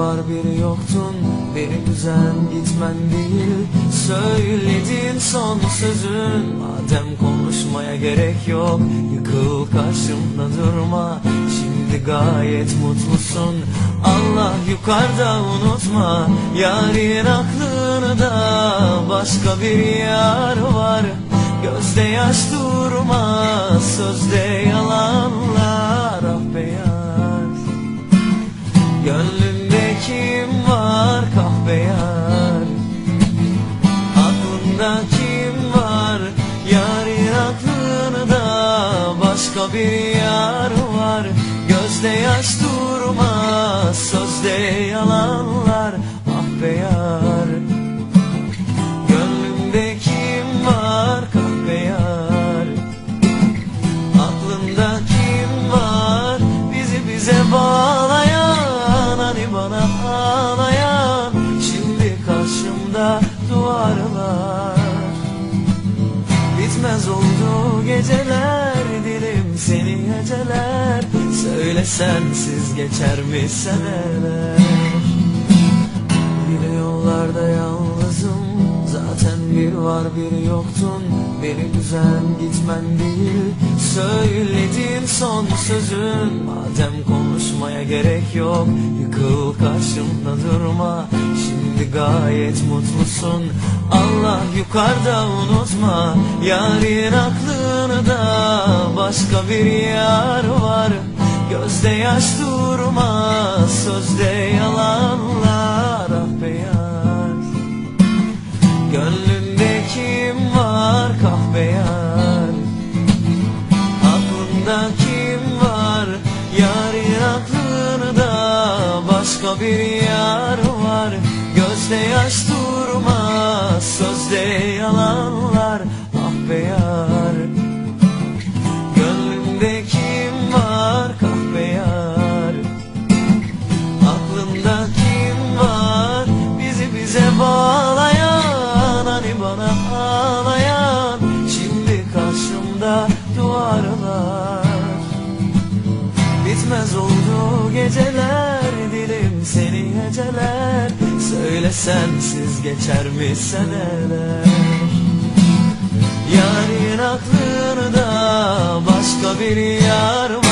Var bir yoktun. Beni üzen gitmen değil Söylediğin son sözün. Madem konuşmaya gerek yok Yıkıl karşımda durma. Şimdi gayet mutlusun Allah yukarıda unutma. Yarın aklını da Başka bir yar var. Gözde yaş durmaz Sözde yalanlar Başka bir yar var Gözde yaş durmaz Sözde yalanlar Ah be yar. Gönlümde kim var kahve yar? Aklında kim var Bizi bize bağlayan Hani bana ağlayan? Şimdi karşımda duvarlar Bitmez oldu geceler Dilim seni heceler. Söyle sensiz geçer mi seneler? Bir yollarda yalnızım Zaten bir var bir yoktun. Beni üzen gitmen değil Söylediğin son sözün Madem konuşmaya gerek yok Yıkıl karşımda durma. Şimdi gayet mutlusun. Allah yukarıda unutma. Yarın aklını da Başka bir yar var. Gözde yaş durmaz Sözde yalanlar Aklında kim var? Yarın aklını da Başka bir yar var. Gözde yaş durmaz Sözde yalanlar Bitmez oldu geceler Dilim seni heceler. Söyle sensiz geçer mi seneler? Yarın aklını da başka bir yar var